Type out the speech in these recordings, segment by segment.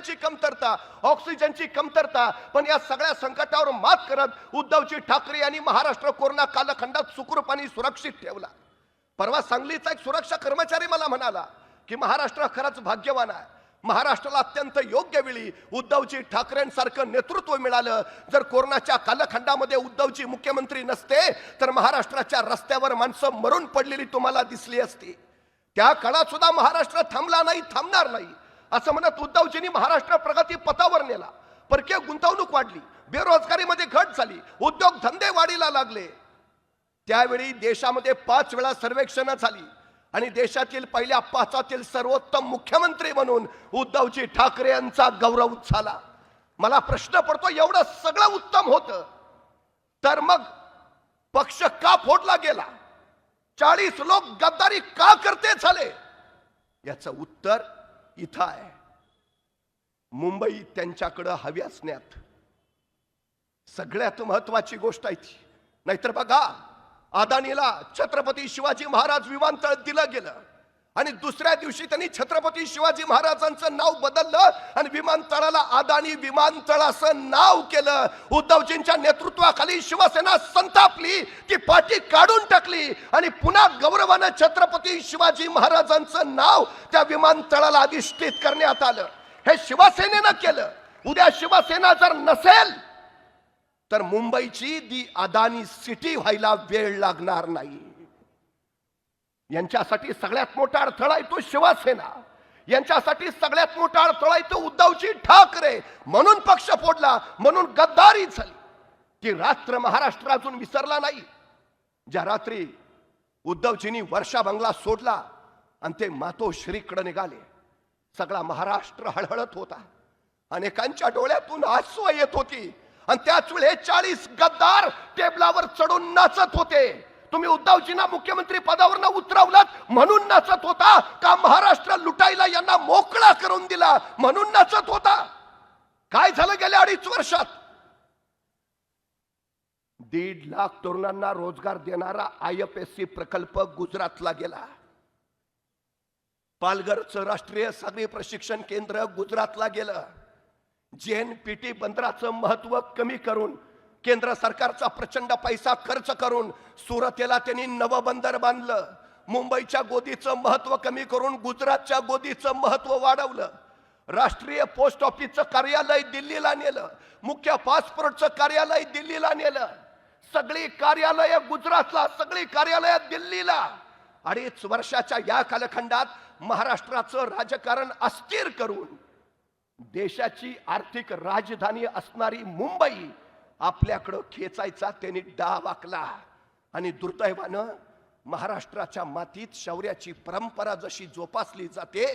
ऑक्सिजनची कमतरता ऑक्सिजनची कमतरता. पण या सगळ्या संकटावर मात करत उद्धवजी ठाकरे यांनी महाराष्ट्र कोरोना कालखंडात सुखरूपाने सुरक्षित ठेवला. परवा सांगलीचा एक सुरक्षा कर्मचारी मला म्हणाला की महाराष्ट्र खरंच भाग्यवान आहे. महाराष्ट्राला अत्यंत योग्य वेळी उद्धवजी ठाकरेंसारखं नेतृत्व मिळालं. जर कोरोनाच्या कालखंडामध्ये उद्धवजी मुख्यमंत्री नसते तर महाराष्ट्राच्या रस्त्यावर माणसं मरून पडलेली तुम्हाला दिसली असती. त्या काळात सुद्धा महाराष्ट्र थांबला नाही थांबणार नाही. असं म्हणत उद्धवजींनी महाराष्ट्र प्रगती पथावर नेला. परकीय गुंतवणूक वाढली. बेरोजगारीमध्ये घट झाली. उद्योग धंदे वाढीला लागले. त्यावेळी देशामध्ये पाच वेळा सर्वेक्षण झाली. आणि देशातील पहिल्या पाचातील सर्वोत्तम मुख्यमंत्री म्हणून उद्धवजी ठाकरे यांचा गौरव झाला. मला प्रश्न पडतो एवढं सगळं उत्तम होतं. तर मग पक्ष का फोडला गेला? चाळीस लोक गद्दारी का करते झाले? याचं उत्तर इथं आहे. मुंबई त्यांच्याकडं हवी असण्यात सगळ्यात महत्वाची गोष्ट आहे ती. नाहीतर बघा अदानीला छत्रपती शिवाजी महाराज विमानतळ दिलं गेलं. आणि दुसऱ्या दिवशी त्यांनी छत्रपती शिवाजी महाराजांचं नाव बदललं आणि विमानतळाला अदानी विमानतळ असं नाव केलं. उद्धवजींच्या नेतृत्वाखाली शिवसेना संतापली ती पाठी काढून टाकली आणि पुन्हा गौरवानं छत्रपती शिवाजी महाराजांचं नाव त्या विमानतळाला अधिष्ठित करण्यात आलं. हे शिवसेनेनं केलं. उद्या शिवसेना जर नसेल तर मुंबईची दी अदानी सिटी व्हायला वेळ लागणार नाही. यांच्यासाठी सगळ्यात मोठा अडथळा येतो शिवसेना. यांच्यासाठी सगळ्यात मोठा अडथळा येतो उद्धवजी ठाकरे. म्हणून पक्ष फोडला म्हणून गद्दारी झाली. ती रात्र महाराष्ट्र अजून विसरला नाही. ज्या रात्री उद्धवजींनी वर्षा बंगला सोडला आणि ते मातोश्रीकडे निघाले सगळा महाराष्ट्र हळहळत होता. अनेकांच्या डोळ्यातून आसू येत होती. आणि त्याच वेळे चाळीस गद्दार टेबलावर चढून नाचत होते. तुम्ही उद्धवजींना मुख्यमंत्री पदावरनं उतरवलात म्हणून नाचत होता. का महाराष्ट्र लुटायला यांना मोकळा करून दिला? म्हणून नाचत होता. काय झालं गेल्या अडीच वर्षात? दीड लाख तरुणांना रोजगार देणारा आय एफ एस सी प्रकल्प गुजरातला गेला. पालघरचं राष्ट्रीय सागरी प्रशिक्षण केंद्र गुजरातला गेलं. जेएनपीटी बंदराचं महत्त्व कमी करून केंद्र सरकारचा प्रचंड पैसा खर्च करून सुरतेला त्यांनी नवबंदर बांधलं. मुंबईच्या गोदीचं महत्त्व कमी करून गुजरातच्या गोदीचं महत्त्व वाढवलं. राष्ट्रीय पोस्ट ऑफिसचं कार्यालय दिल्लीला नेलं. मुख्य पासपोर्टचं कार्यालय दिल्लीला नेलं. सगळी कार्यालय गुजरातला सगळी कार्यालय दिल्लीला. अडीच वर्षाच्या या कालखंडात महाराष्ट्राचं राजकारण अस्थिर करून देशाची आर्थिक राजधानी असणारी मुंबई आपल्याकडं खेचायचा त्यांनी डाव आखला आणि दुर्दैवानं महाराष्ट्राच्या मातीत शौर्याची परंपरा जशी जोपासली जाते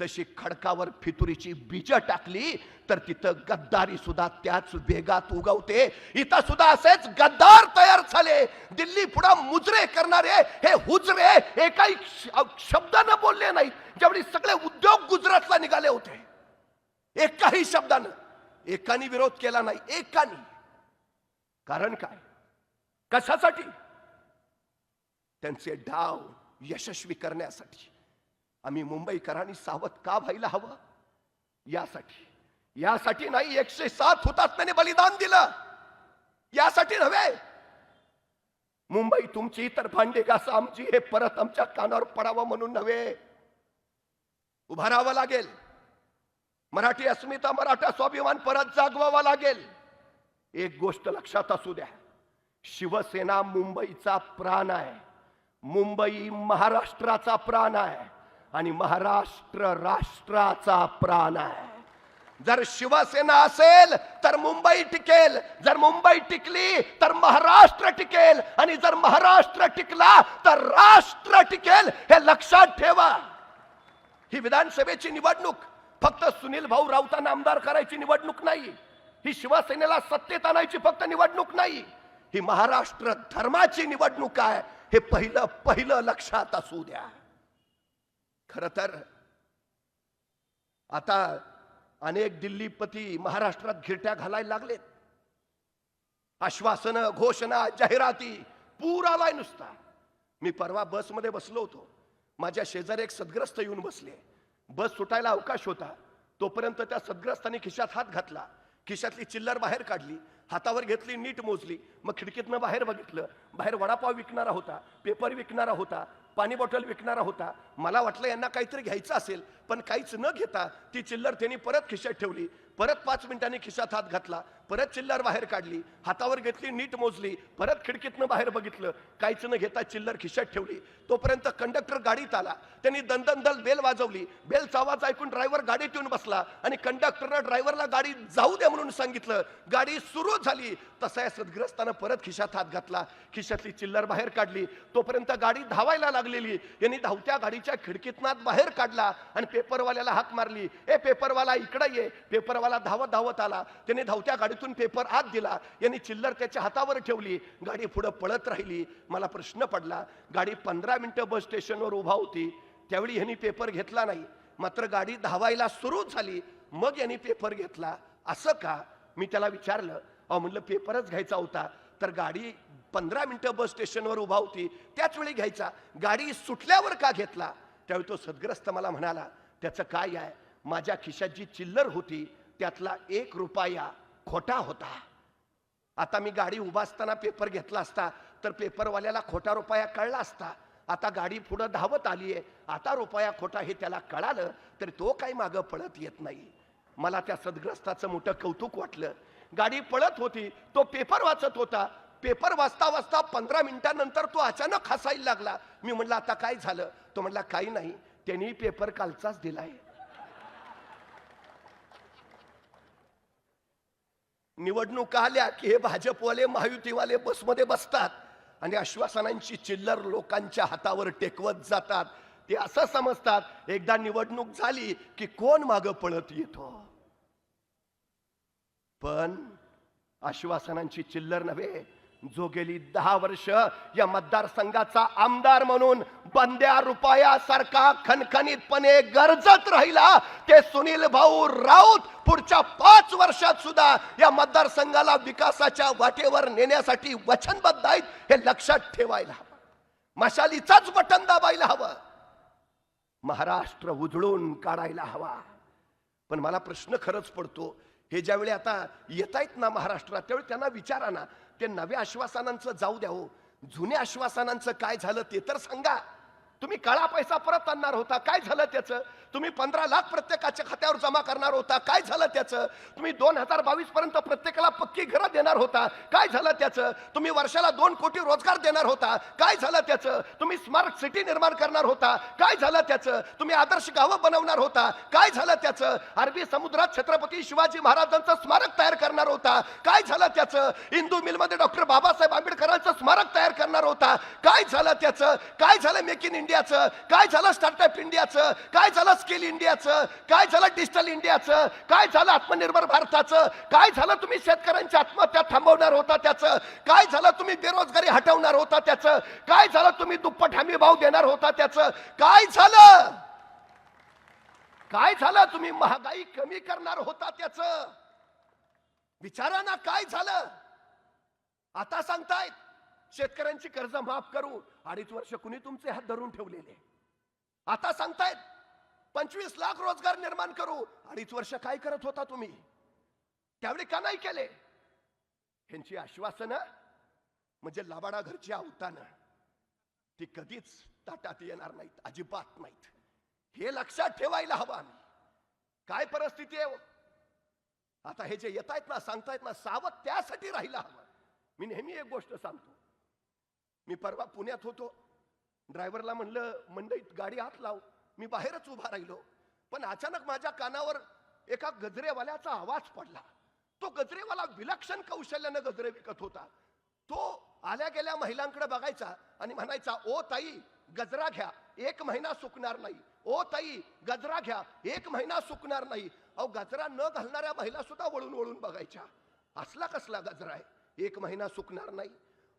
तशी खडकावर फितुरीची बीज टाकली तर तिथं गद्दारी सुद्धा त्याच वेगात उगवते. इथं सुद्धा असेच गद्दार तयार झाले. दिल्ली पुढं मुजरे करणारे हे हुजरे एकाही शब्दानं बोलले नाही ज्यावेळी सगळे उद्योग गुजरातला निघाले होते. एकाही शब्दानं. एकानी विरोध केला नाही. एकानी. कारण काय? कशासाठी? त्यांचे डाव यशस्वी करण्यासाठी. आम्ही मुंबईकरांनी सावध का व्हायला हवं? यासाठी. यासाठी नाही एकशे सात हुतात्म्याने बलिदान दिलं. यासाठी नव्हे. मुंबई तुमची इतर भांडे घासा आमची हे परत आमच्या कानावर पडावं म्हणून नव्हे. उभारावं लागेल. मराठी अस्मिता मराठा स्वाभिमान परत जागवावा लागेल. एक गोष्ट लक्षात असू द्या. शिवसेना मुंबईचा प्राण आहे. मुंबई महाराष्ट्राचा प्राण आहे आणि महाराष्ट्र राष्ट्राचा प्राण आहे. जर शिवसेना असेल तर मुंबई टिकेल. जर मुंबई टिकली तर महाराष्ट्र टिकेल. आणि जर महाराष्ट्र टिकला तर राष्ट्र टिकेल. हे लक्षात ठेवा. ही विधानसभेची निवडणूक फक्त सुनील भाऊ राऊतांना आमदार करायची निवडणूक नाही. ही शिवसेनेला सत्तेत आणायची फक्त निवडणूक नाही ही महाराष्ट्र धर्माची निवडणूक आहे हे पहिलं पहिलं लक्षात असू द्या. खर तर आता अनेक दिल्लीपती महाराष्ट्रात घिरट्या घालायला लागलेत. आश्वासनं घोषणा जाहिराती पूर आलाय नुसता. मी परवा बसमध्ये बसलो होतो. माझ्या शेजारी एक सदग्रस्त येऊन बसले. बस सुटायला अवकाश होता. तोपर्यंत त्या सद्ग्रस्ताने खिशात हात घातला. खिशातली चिल्लर बाहेर काढली हातावर घेतली नीट मोजली मग खिडकीतनं बाहेर बघितलं बाहेर वडापाव विकणारा होता पेपर विकणारा होता पाणी बॉटल विकणारा होता मला वाटलं यांना काहीतरी घ्यायचं असेल पण काहीच न घेता ती चिल्लर त्यांनी परत खिशात ठेवली. परत पाच मिनिटांनी खिशात हात घातला. परत चिल्लर बाहेर काढली हातावर घेतली नीट मोजली परत खिडकीतनं बाहेर बघितलं काहीच न घेता चिल्लर खिशात ठेवली. तोपर्यंत कंडक्टर गाडीत आला. त्यांनी दंदन दल बेल वाजवली. बेलचा आवाज ऐकून ड्रायव्हर गाडीत येऊन बसला आणि कंडक्टरनं ड्रायव्हरला गाडी जाऊ दे म्हणून सांगितलं. गाडी सुरू झाली. तसा या सद्ग्रस्तानं परत खिशात हात घातला. खिशातली चिल्लर बाहेर काढली. तोपर्यंत गाडी धावायला लागलेली. यांनी धावत्या गाडीच्या खिडकीतनात बाहेर काढला आणि पेपरवाल्याला हाक मारली. ए पेपरवाला इकडे ये. पेपरवाला धावत धावत आला. त्याने धावत्या गाडी गाडीतून पेपर आत दिला. यांनी चिल्लर त्याच्या हातावर ठेवली. गाडी पुढं पळत राहिली. मला प्रश्न पडला. गाडी पंधरा मिनिटं बस स्टेशनवर उभा होती. त्यावेळी ह्यांनी पेपर घेतला नाही. मात्र गाडी धावायला सुरू झाली. मग यांनी पेपर घेतला. असं का? मी त्याला विचारलं. अहो म्हणलं पेपरच घ्यायचा होता. तर गाडी पंधरा मिनिटं बस स्टेशनवर उभा होती. त्याच वेळी घ्यायचा. गाडी सुटल्यावर का घेतला? त्यावेळी तो सदग्रस्त मला म्हणाला त्याचं काय आहे? माझ्या खिशात जी चिल्लर होती त्यातला एक रुपया खोटा होता. आता मी गाडी उभा असताना पेपर घेतला असता तर पेपरवाल्याला खोटा रुपया कळला असता. आता गाडी पुढं धावत आली आहे आता रुपया खोटा हे त्याला कळालं तर तो काही मागं पळत येत नाही. मला त्या सदग्रस्ताचं मोठं कौतुक वाटलं. गाडी पळत होती तो पेपर वाचत होता. पेपर वाचता वाचता पंधरा मिनिटानंतर तो अचानक हसायला लागला. मी म्हटलं आता काय झालं? तो म्हणला काही नाही. त्यांनी पेपर कालचाच दिलाय. निवडणूक आल्या की हे भाजपवाले महायुतीवाले बसमध्ये बसतात आणि आश्वासनांची चिल्लर लोकांच्या हातावर टेकवत जातात. ते असं समजतात एकदा निवडणूक झाली की कोण माग पळत येतो? पण आश्वासनांची चिल्लर नव्हे. जो गेली दहा वर्ष या मतदारसंघाचा आमदार म्हणून बंद्या रुपयासारखा खणखणीतपणे गरजत राहिला ते सुनील भाऊ राऊत पुढच्या पाच वर्षात सुद्धा या मतदारसंघाला विकासाच्या वाटेवर नेण्यासाठी वचनबद्ध आहेत हे लक्षात ठेवायला हवं. मशालीचाच बटन दाबायला हवं. महाराष्ट्र उजळून काढायला हवा. पण मला प्रश्न खरंच पडतो हे ज्यावेळी आता येत आहेत ना महाराष्ट्रात त्यावेळी त्यांना विचारा ना ते नव्या आश्वासनांचं जाऊ द्या हो. जुन्या आश्वासनांचं काय झालं ते तर सांगा. तुम्ही काळा पैसा परत आणणार होता काय झालं त्याचं? तुम्ही पंधरा लाख प्रत्येकाच्या खात्यावर जमा करणार होता काय झालं त्याचं? तुम्ही दोन हजार बावीस पर्यंत प्रत्येकाला पक्की घरं देणार होता काय झालं त्याचं? तुम्ही वर्षाला दोन कोटी रोजगार देणार होता काय झालं त्याचं? तुम्ही स्मार्ट सिटी निर्माण करणार होता काय झालं त्याचं? तुम्ही आदर्श गावं बनवणार होता काय झालं त्याचं? अरबी समुद्रात छत्रपती शिवाजी महाराजांचं स्मारक तयार करणार होता काय झालं त्याचं? हिंदू मिलमध्ये डॉक्टर बाबासाहेब आंबेडकरांचं स्मारक तयार करणार होता काय झालं त्याचं? काय झालं मेक इन इंडियाचं? काय झालं स्टार्टअप इंडियाचं? काय झालं स्किल इंडियाचं? काय झालं डिजिटल इंडियाचं? काय झालं आत्मनिर्भर भारताचं? काय झालं तुम्ही शेतकऱ्यांची आत्महत्या थांबवणार होता त्याचं? काय झालं तुम्ही बेरोजगारी हटवणार होता त्याचं? काय झालं तुम्ही दुप्पट हमी भाव देणार होता त्याचं? काय झालं? काय झालं तुम्ही महागाई कमी करणार होता त्याचं? विचारा ना काय झालं? आता सांगतायत. शेतकऱ्यांची कर्ज माफ करू. अडीच वर्ष कुणी तुमचे हात धरून ठेवलेले? आता सांगतायत पंचवीस लाख रोजगार निर्माण करू. अडीच वर्ष काय करत होता तुम्ही? त्यावेळी का नाही केले? ह्यांची आश्वासनं म्हणजे लाबाडा घरची आवतानं ती कधीच ताटात येणार नाहीत अजिबात नाहीत. हे लक्षात ठेवायला हवं आम्ही. काय परिस्थिती आहे हो? आता हे जे येत आहेत ना सांगतायत ना सावध त्यासाठी राहिला हवं. मी नेहमी एक गोष्ट सांगतो. मी परवा पुण्यात होतो. ड्रायव्हरला म्हणलं मंडईत गाडी हात लाव. मी बाहेरच उभा राहिलो. पण अचानक माझ्या कानावर एका गजरेवाल्याचा आवाज पडला. तो गजरेवाला विलक्षण कौशल्यानं गजरे विकत होता. तो आल्या गेल्या महिलांकडे बघायचा आणि म्हणायचा ओ ताई गजरा घ्या. एक महिना सुकणार नाही. ओ ताई गजरा घ्या. एक महिना सुकणार नाही. अहो गजरा न घालणाऱ्या महिला सुद्धा वळून वळून बघायच्या. असला कसला गजरा आहे. एक महिना सुकणार नाही.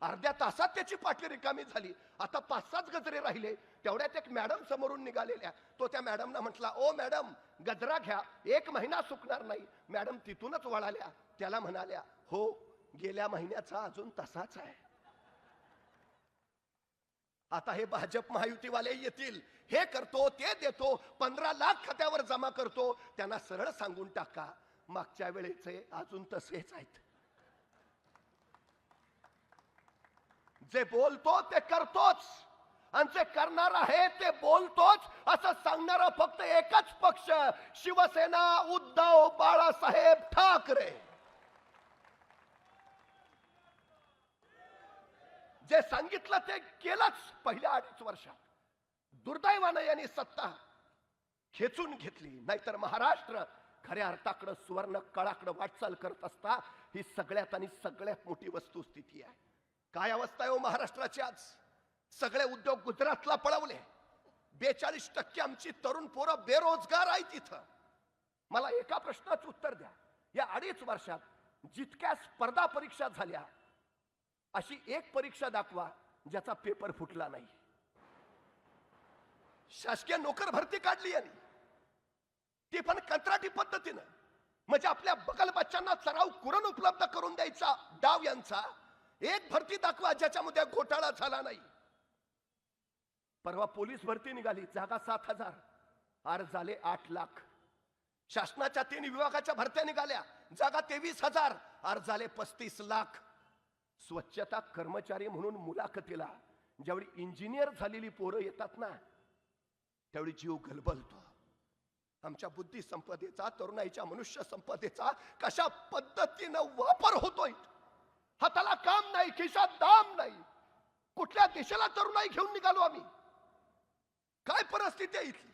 अर्ध्या तासात त्याची पाठी रिकामी झाली. आता पाच सात गजरे राहिले. तेवढ्यात एक मॅडम समोरून निघालेल्या. तो त्या मॅडमना म्हटला ओ मॅडम गजरा घ्या. एक महिना सुकणार नाही. मॅडम तिथूनच वळाल्या. त्याला म्हणाल्या हो गेल्या महिन्याचा अजून तसाच आहे. आता हे भाजप महायुतीवाले येतील. हे करतो ते देतो पंधरा लाख खात्यावर जमा करतो. त्यांना सरळ सांगून टाका मागच्या वेळेचे अजून तसेच आहेत. जे बोलतो ते करतोच. आणि जे करणार आहे ते बोलतोच. असं सांगणारा फक्त एकच पक्ष शिवसेना उद्धव बाळासाहेब ठाकरे. जे सांगितलं ते केलंच पहिल्या अडीच वर्षात. दुर्दैवानं यांनी सत्ता खेचून घेतली. नाहीतर महाराष्ट्र खऱ्या अर्थाकडं सुवर्ण कळाकडं वाटचाल करत असता. ही सगळ्यात आणि सगळ्यात मोठी वस्तुस्थिती आहे. काय अवस्था आहे हो महाराष्ट्राची आज? सगळे उद्योग गुजरातला पळवले. बेचाळीस टक्के आमची तरुण पोरं बेरोजगार आहे तिथं मला एका प्रश्नाचं उत्तर द्या. या अडीच वर्षात जितक्या स्पर्धा परीक्षा झाल्या अशी एक परीक्षा दाखवा ज्याचा पेपर फुटला नाही. शासकीय नोकर भरती काढली यांनी. ती पण कंत्राटी पद्धतीनं. म्हणजे आपल्या बगल बच्चांना सराव कुरण उपलब्ध करून द्यायचा डाव यांचा एक भरती दाखवा ज्याच्यामध्ये घोटाळा झाला नाही. परवा पोलीस भरती निघाली जागा सात हजार. आर झाले आठ लाख. शासनाच्या तीन विभागाच्या भरत्या निघाल्या जागा तेवीस हजार. आर झाले पस्तीस लाख. स्वच्छता कर्मचारी म्हणून मुलाखतीला ज्यावेळी इंजिनियर झालेली पोरं येतात ना त्यावेळी जीव गलबलतो. आमच्या बुद्धी संपदेचा तरुणाईच्या मनुष्य संपदेचा कशा पद्धतीनं वापर होतोय? हाताला काम नाही खिशात दाम नाही. कुठल्या देशाला तरुणाई घेऊन निघालो आम्ही? काय परिस्थिती आहे इथली?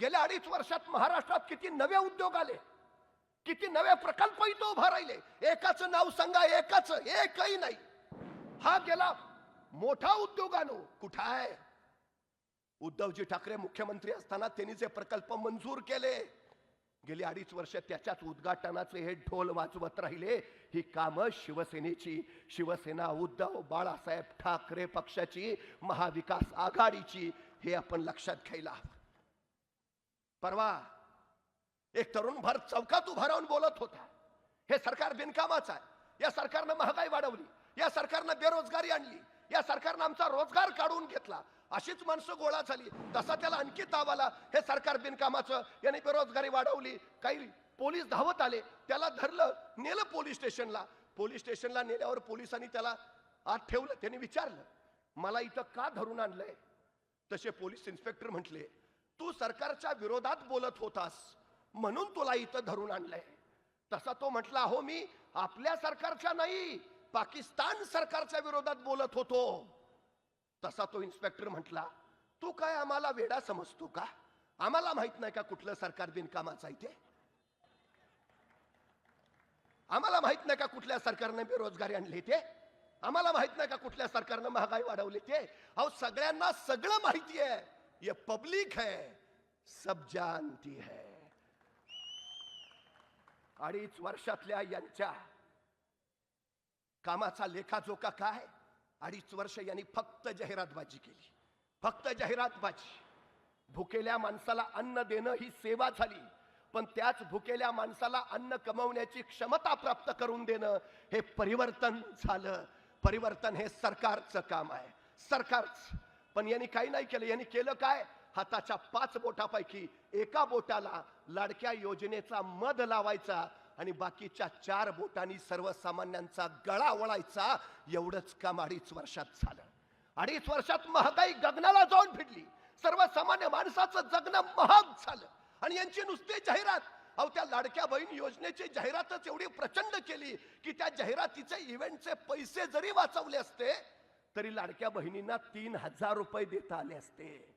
गेल्या अडीच वर्षात महाराष्ट्रात किती नवे उद्योग आले? किती नवे प्रकल्प इथं उभा राहिले? एकाच नाव सांगा एकाच एकही नाही. हा गेला मोठा उद्योगानो कुठं आहे? उद्धवजी ठाकरे मुख्यमंत्री असताना त्यांनी जे प्रकल्प मंजूर केले गेली अडीच वर्ष त्याच्याच उद्घाटनाचे हे ढोल वाजवत राहिले. ही कामं शिवसेनेची. शिवसेना उद्धव बाळासाहेब ठाकरे पक्षाची महाविकास आघाडीची हे आपण लक्षात घ्यायला परवा एक तरुण भर चौकात उभा राहून बोलत होता. हे सरकार बिनकामाचं आहे. या सरकारनं महागाई वाढवली. या सरकारनं बेरोजगारी आणली. या सरकारनं आमचा रोजगार काढून घेतला. अशीच माणसं गोळा झाली. तसा त्याला आणखी ताव आला. हे सरकार बिनकामाचं याने बेरोजगारी वाढवली. काही पोलीस धावत आले. त्याला धरलं नेलं पोलीस स्टेशनला. पोलीस स्टेशनला नेल्यावर पोलिसांनी त्याला आत ठेवलं. त्याने विचारलं मला इथं का धरून आणलंय? तसे पोलीस इन्स्पेक्टर म्हटले तू सरकारच्या विरोधात बोलत होतास. म्हणून तुला इथं धरून आणलंय. तसा तो म्हटला हो मी आपल्या सरकारच्या नाही पाकिस्तान सरकारच्या विरोधात बोलत होतो. तसा तो इन्स्पेक्टर म्हटला तू काय आम्हाला वेडा समजतो का? आम्हाला माहीत नाही का कुठलं सरकार बिनकामाचं आहे ते? आम्हाला माहीत नाही का कुठल्या सरकारने बेरोजगारी आणली ते? आम्हाला माहीत नाही का कुठल्या सरकारनं महागाई वाढवली ते? अहो सगळ्यांना सगळं माहिती आहे. ये पब्लिक है सब जानती है. अडीच वर्षातल्या यांच्या कामाचा लेखाजोखा काय? अडीच वर्ष यांनी फक्त जाहिरातबाजी केली. फक्त जाहिरातबाजी. भुकेल्या माणसाला अन्न देणं ही सेवा झाली. पण त्याच भुकेल्या माणसाला अन्न कमवण्याची क्षमता प्राप्त करून देणं हे परिवर्तन झालं. परिवर्तन हे सरकारचं काम आहे. सरकारच. पण यांनी काही नाही केलं. यांनी केलं काय? हाताच्या पाच बोटापैकी एका बोटाला लाडक्या योजनेचा मध लावायचा. आणि बाकीच्या चार बोटांनी सर्वसामान्यांचा गळा वळायचा एवढंच काम अडीच वर्षात झालं. अडीच वर्षात महागाई गगनाला जाऊन भिडली सर्वसामान्य माणसाचं जगणं महाग झालं. आणि यांची नुसती जाहिरात अहो त्या लाडक्या बहीण योजनेची जाहिरातच एवढी प्रचंड केली की त्या जाहिरातीचे इव्हेंटचे पैसे जरी वाचवले असते तरी लाडक्या बहिणींना तीन हजार रुपये देता आले असते.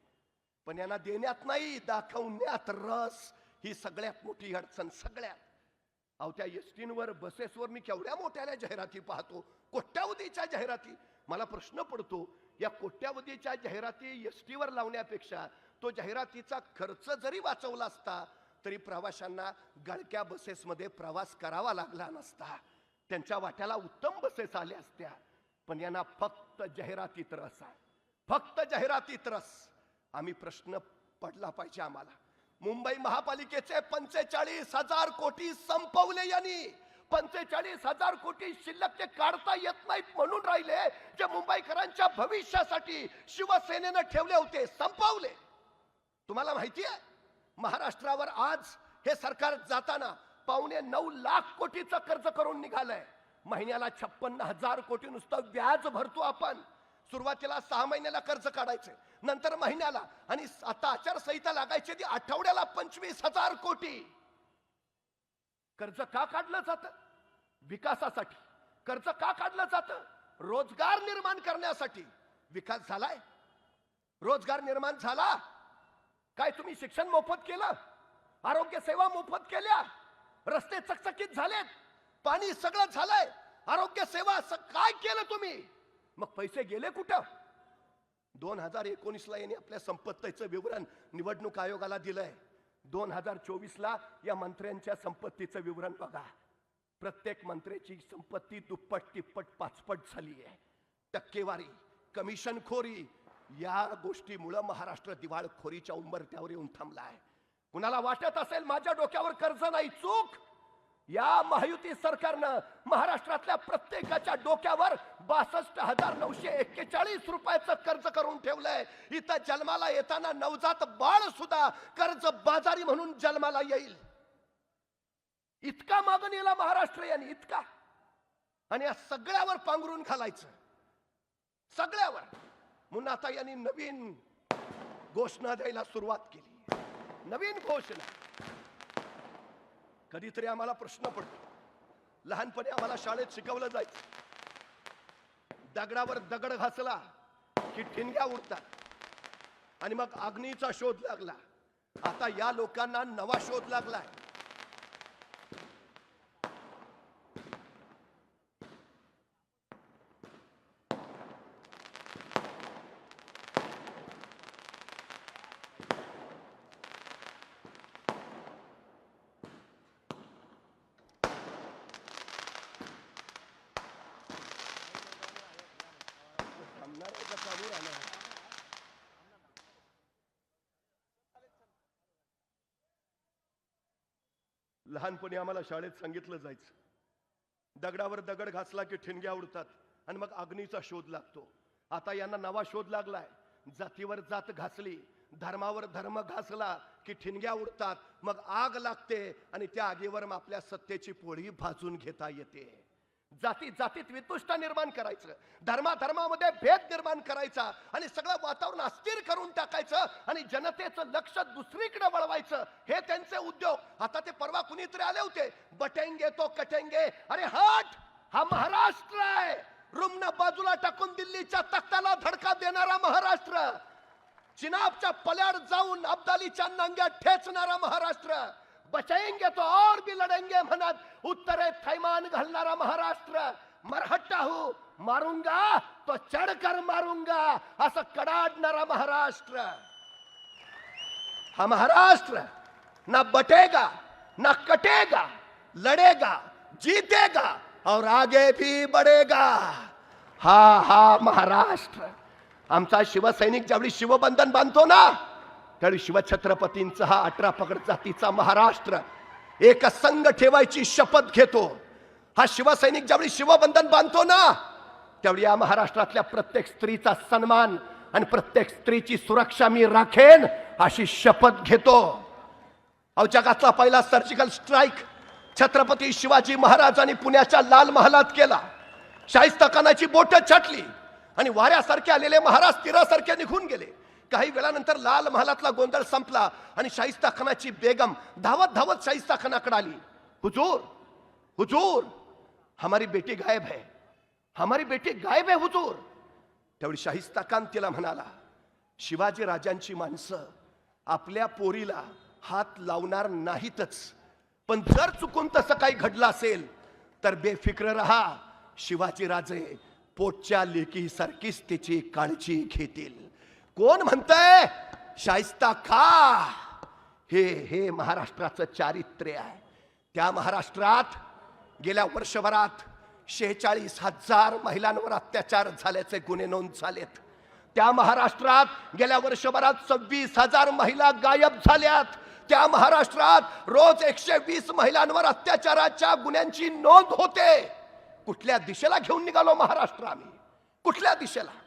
पण यांना देण्यात नाही दाखवण्यात रस. ही सगळ्यात मोठी अडचण सगळ्यात. अहो त्या एसटींवर बसेसवर मी केवढ्या मोठ्याल्या जाहिराती पाहतो? कोट्यावधीच्या जाहिराती? मला प्रश्न पडतो या कोट्यावधीच्या जाहिराती एसटीवर लावण्यापेक्षा तो जाहिरातीचा खर्च जरी वाचवला असता तरी प्रवाशांना गळक्या बसेसमध्ये प्रवास करावा लागला नसता. त्यांच्या वाट्याला उत्तम बसेस आल्या असत्या. पण यांना फक्त जाहिरातीत रस आहे. फक्त जाहिरातीत रस आम्ही प्रश्न पडला पाहिजे आम्हाला. मुंबई महापालिकेचे पंचेचाळीस हजार कोटी संपवले यांनी. पंचेचाळीस हजार कोटी शिल्लक ते काढता येत नाहीत म्हणून राहिले जे मुंबईकरांच्या भविष्यासाठी शिवसेनेनं ठेवले होते संपवले. तुम्हाला माहिती आहे महाराष्ट्रावर आज हे सरकार जाताना पावणे नऊ लाख कोटीचं कर्ज करून निघालंय. महिन्याला छप्पन्न हजार कोटी नुसतं व्याज भरतो आपण. सुरुवातीला सहा महिन्याला कर्ज काढायचे नंतर महिन्याला. आणि आता आचारसंहिता लागायची ती आठवड्याला पंचवीस हजार कोटी. कर्ज का काढलं जात? विकासासाठी. कर्ज का काढलं जात? रोजगार निर्माण करण्यासाठी. विकास झालाय? रोजगार निर्माण झाला? काय तुम्ही शिक्षण मोफत केलं? आरोग्य सेवा मोफत केल्या? रस्ते चकचकीत झालेत? पाणी सगळं झालंय? आरोग्य सेवा काय केलं तुम्ही? मग पैसे गेले कुठं? दोन हजार एकोणीसला यांनी आपल्या संपत्तीचं विवरण निवडणूक आयोगाला दिलंय. दोन हजार चोवीसला या मंत्र्यांच्या संपत्तीचं विवरण बघा. प्रत्येक मंत्र्याची संपत्ती दुप्पट तिप्पट पाचपट झाली आहे टक्केवारी कमिशनखोरी या गोष्टीमुळं महाराष्ट्र दिवाळखोरीच्या उंबरत्यावर येऊन थांबलाय. कुणाला वाटत असेल माझ्या डोक्यावर कर्ज नाही चूक? या महायुती सरकारनं महाराष्ट्रातल्या प्रत्येकाच्या डोक्यावर बासष्ट हजार नऊशे एक्केचाळीस रुपयाचं कर्ज करून ठेवलंय. इथं जन्माला येताना नवजात बाळ सुद्धा कर्ज बाजारी म्हणून जन्माला येईल. इतका मागणीला महाराष्ट्र यांनी इतका. आणि या सगळ्यावर पांघरून घालायचं. सगळ्यावर. म्हणून आता यांनी नवीन घोषणा द्यायला सुरुवात केली. नवीन घोषणा. कधीतरी आम्हाला प्रश्न पडतो. लहानपणी आम्हाला शाळेत शिकवलं जायचं. दगडावर दगड घासला की ठिणग्या उडतात. आणि मग अग्नीचा शोध लागला. आता या लोकांना नवा शोध लागलाय थांबणार आहे का चालू राहणार आहे? लहानपणी आम्हाला शाळेत सांगितलं जायचं. दगडावर दगड घासला की ठिणग्या उडतात आणि मग अग्नीचा शोध लागतो. आता यांना नवा शोध लागलाय. जातीवर जात घासली धर्मावर धर्म घासला की ठिणग्या उडतात मग आग लागते आणि त्या आगीवर मग आपल्या सत्तेची पोळी भाजून घेता येते. जाती जातीत वितुष्ट निर्माण करायचं. धर्माधर्मामध्ये भेद निर्माण करायचा आणि सगळं वातावरण अस्थिर करून टाकायचं आणि जनतेचं लक्ष दुसरीकडे वळवायचं. हे त्यांचे उद्योग. आता ते परवा कुणीतरी आले होते. बटेंगे तो कटेंगे. अरे हट! हा महाराष्ट्र आहे. रुग्ण बाजूला टाकून दिल्लीच्या तख्ताला धडका देणारा महाराष्ट्र. चिनाबच्या पल्याड जाऊन अब्दालीच्या नांग्या ठेचणारा महाराष्ट्र. बचाएंगे तो और भी लढेंगे म्हणत उत्तरे थैमान घालणारा महाराष्ट्र। मरहट्टा हो मारूंगा तो चढकर मारूंगा। असं कडाडणारा महाराष्ट्र। हा महाराष्ट्र ना बटेगा ना कटेगा लड़ेगा जीतेगा और आगे भी बढ़ेगा। हा हा महाराष्ट्र। आमचा शिवसैनिक ज्यावेळी शिवबंधन बांधतो ना। त्यावेळी शिवछत्रपतींचा हा अठरा पकड जातीचा महाराष्ट्र एक संघ ठेवायची शपथ घेतो. हा शिवसैनिक ज्यावेळी शिवबंधन बांधतो ना त्यावेळी या महाराष्ट्रातल्या प्रत्येक स्त्रीचा सन्मान आणि प्रत्येक स्त्रीची सुरक्षा मी राखेन अशी शपथ घेतो. अव जगातला पहिला सर्जिकल स्ट्राईक छत्रपती शिवाजी महाराजांनी पुण्याच्या लाल महालात केला. शाहिस्ता खानाची बोट छाटली आणि वाऱ्यासारखे आलेले महाराज तीरासारखे निघून गेले. काही वेळानंतर लाल महालातला गोंधळ संपला आणि शाहिस्ता खानाची बेगम धावत धावत शाहिस्ता खानाकडे आली. हुजूर हुजूर हमारी बेटी गायब है हमारी बेटी गायब है हुजूर. त्यावेळी शाहिस्ता खान तिला म्हणाला शिवाजी राजांची माणसं आपल्या पोरीला हात लावणार नाहीतच पण जर चुकून तसं काही घडलं असेल तर बेफिक्र रहा शिवाजी राजे पोटच्या लेकीसारखीच तिची काळजी घेतील. कोण म्हणतंय? शाहिस्ता खा. हे हे महाराष्ट्राचं चारित्र्य आहे. त्या महाराष्ट्रात गेल्या वर्षभरात शेहेचाळीस हजार महिलांवर अत्याचार झाल्याचे गुन्हे नोंद झालेत. त्या महाराष्ट्रात गेल्या वर्षभरात सव्वीस हजार महिला गायब झाल्यात. त्या महाराष्ट्रात रोज एकशे वीस महिलांवर अत्याचाराच्या गुन्ह्यांची नोंद होते. कुठल्या दिशेला घेऊन निघालो महाराष्ट्र आम्ही? कुठल्या दिशेला?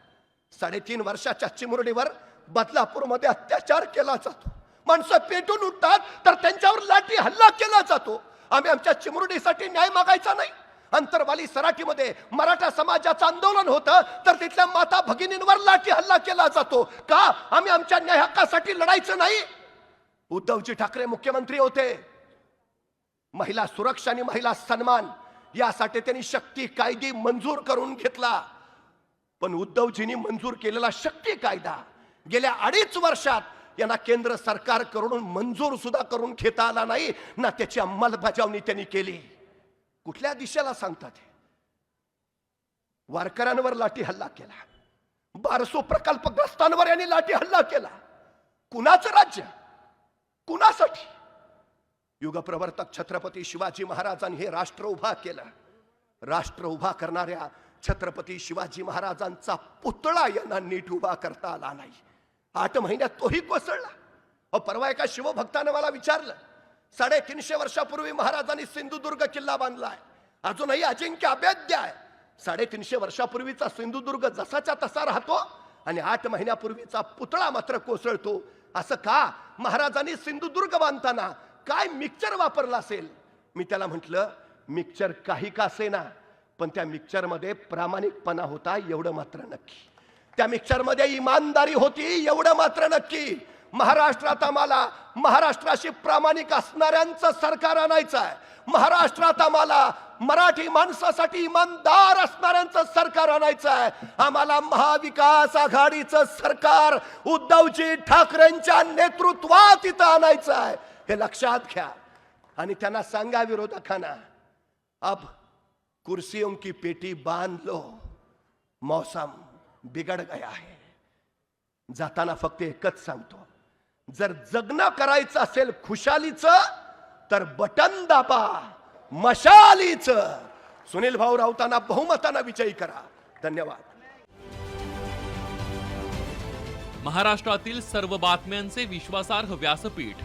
साडेतीन वर्षाच्या चिमुरडीवर बदलापूरमध्ये अत्याचार केला जातो. माणसं पेटून उठतात तर त्यांच्यावर लाठी हल्ला केला जातो. आम्ही आमच्या चिमुरडीसाठी न्याय मागायचा नाही. अंतरवाली सराठीमध्ये मराठा समाजाचं आंदोलन होतं तर तिथल्या माता भगिनींवर लाठी हल्ला केला जातो. का? आम्ही आमच्या न्याय हक्कासाठी लढायचं नाही. उद्धवजी ठाकरे मुख्यमंत्री होते. महिला सुरक्षा आणि महिला सन्मान यासाठी त्यांनी शक्ती कायदे मंजूर करून घेतला. पण उद्धवजींनी मंजूर केलेला शक्ती कायदा गेल्या अडीच वर्षात यांना केंद्र सरकारकडून मंजूर सुद्धा करून घेता आला नाही ना त्याची अंमलबजावणी त्यांनी केली. कुठल्या दिशेला सांगतात हे? वारकऱ्यांवर लाठी हल्ला केला. बारसो प्रकल्पग्रस्तांवर यांनी लाठी हल्ला केला. कुणाचं राज्य? कुणासाठी? युगप्रवर्तक छत्रपती शिवाजी महाराजांनी हे राष्ट्र उभा केलं. राष्ट्र उभा करणाऱ्या छत्रपती शिवाजी महाराजांचा पुतळा यांना नीट उभा करता आला नाही. आठ महिन्यात तोही कोसळला. अहो परवा एका शिवभक्तानं मला विचारलं साडेतीनशे वर्षापूर्वी महाराजांनी सिंधुदुर्ग किल्ला बांधलाय अजूनही अजिंक्य अभेद्य आहे. साडेतीनशे वर्षापूर्वीचा सिंधुदुर्ग जसाच्या तसा राहतो आणि आठ महिन्यापूर्वीचा पुतळा मात्र कोसळतो. असं का? महाराजांनी सिंधुदुर्ग बांधताना काय मिक्सर वापरला असेल? मी त्याला म्हटलं मिक्सर काही का असेना. पण त्या मिक्सरमध्ये प्रामाणिकपणा होता एवढं मात्र नक्की. त्या मिक्सरमध्ये इमानदारी होती एवढं मात्र नक्की. महाराष्ट्रात आम्हाला महाराष्ट्राशी प्रामाणिक असणाऱ्यांचं सरकार आणायचं आहे. महाराष्ट्रात आम्हाला मराठी माणसासाठी इमानदार असणाऱ्यांचं सरकार आणायचं आहे. आम्हाला महाविकास आघाडीचं सरकार उद्धवजी ठाकरेंच्या नेतृत्वात इथं आणायचं आहे. हे लक्षात घ्या. आणि त्यांना सांगा विरोधकांना अब कुर्सियों की पेटी बांध लो मौसम बिघड गया है। जाताना फक्त एकच सांगतो जर जगणं करायचं असेल खुशालीचं तर बटन दाबा मशालीच. सुनील भाऊ राऊतांना बहुमतानं विजयी करा. धन्यवाद. महाराष्ट्रातील सर्व बातम्यांचे विश्वासार्ह व्यासपीठ